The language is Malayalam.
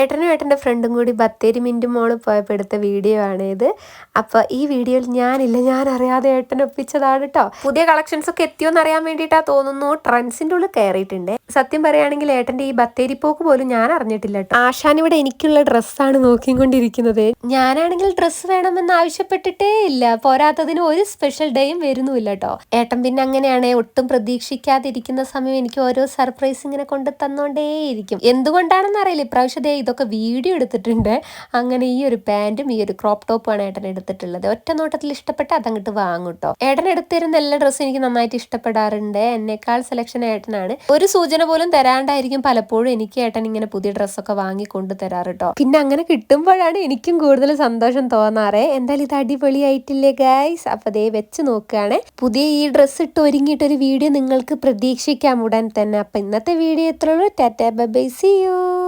ഏട്ടനും ഏട്ടന്റെ ഫ്രണ്ടും കൂടി ബത്തേരി മിന്റ് മോൾ പോയപ്പോൾ എടുത്ത വീഡിയോ ആണ് ഇത്. അപ്പോൾ ഈ വീഡിയോയിൽ ഞാനില്ല ഞാൻ അറിയാതെ ഏട്ടൻ ഒപ്പിച്ചതാണ് കേട്ടോ പുതിയ കളക്ഷൻസ് ഒക്കെ എത്തിയോന്ന് അറിയാൻ വേണ്ടിയിട്ടാണ് തോന്നുന്നു. ട്രെൻഡ്സിന്റെ ഉള്ളിൽ കയറിയിട്ടുണ്ട്. സത്യം പറയുകയാണെങ്കിൽ ഏട്ടന്റെ ഈ ബത്തേരി പോക്ക് പോലും ഞാൻ അറിഞ്ഞിട്ടില്ല ആശാൻ ഇവിടെ എനിക്കുള്ള ഡ്രസ്സാണ് നോക്കിക്കൊണ്ടിരിക്കുന്നത്. ഞാനാണെങ്കിൽ ഡ്രസ്സ് വേണമെന്ന് ആവശ്യപ്പെട്ടിട്ടേ ഇല്ല. പോരാത്തതിന് ഒരു സ്പെഷ്യൽ ഡേയും വരുന്നുമില്ല കേട്ടോ. ഏട്ടൻ പിന്നെ അങ്ങനെയാണ് ഒട്ടും പ്രതീക്ഷിക്കാതിരിക്കുന്ന സമയം എനിക്ക് ഓരോ സർപ്രൈസ് ഇങ്ങനെ കൊണ്ട് തന്നോണ്ടേയിരിക്കും. എന്തുകൊണ്ടാണെന്ന് അറിയില്ല. ഇപ്രാവശ്യം ദേ ഇതൊക്കെ വീഡിയോ എടുത്തിട്ടുണ്ട്. അങ്ങനെ ഈ ഒരു പാന്റും ഈ ഒരു ക്രോപ്പ് ടോപ്പുമാണ് ഏട്ടൻ എടുത്തിട്ടുള്ളത്. ഒറ്റ നോട്ടത്തിൽ ഇഷ്ടപ്പെട്ട അതങ്ങോട്ട് വാങ്ങും കേട്ടോ. ഏട്ടൻ എടുത്തിരുന്ന എല്ലാ ഡ്രസ്സും എനിക്ക് നന്നായിട്ട് ഇഷ്ടപ്പെടാറുണ്ട്. എന്നേക്കാൾ സെലക്ഷൻ ഏട്ടനാണ്. ഒരു സൂചന പോലും തരാണ്ടായിരിക്കും പലപ്പോഴും എനിക്ക് ഏട്ടൻ ഇങ്ങനെ പുതിയ ഡ്രസ്സൊക്കെ വാങ്ങി കൊണ്ടു തരാറ് കേട്ടോ പിന്നെ അങ്ങനെ കിട്ടുമ്പോഴാണ് എനിക്കും കൂടുതൽ സന്തോഷം തോന്നാറേ. എന്തായാലും ഇത് അടിപൊളിയായിട്ടില്ലേ ഗൈസ് അപ്പൊ അതേ വെച്ച് നോക്കുകയാണ് പുതിയ ഈ ഡ്രസ്സ് ഇട്ട് ഒരുങ്ങിയിട്ട് ഒരു വീഡിയോ നിങ്ങൾക്ക് പ്രതീക്ഷിക്കാം ഉടൻ തന്നെ. അപ്പൊ ഇന്നത്തെ വീഡിയോ എത്രയുള്ളൂ ടാറ്റാ ബൈ സി യു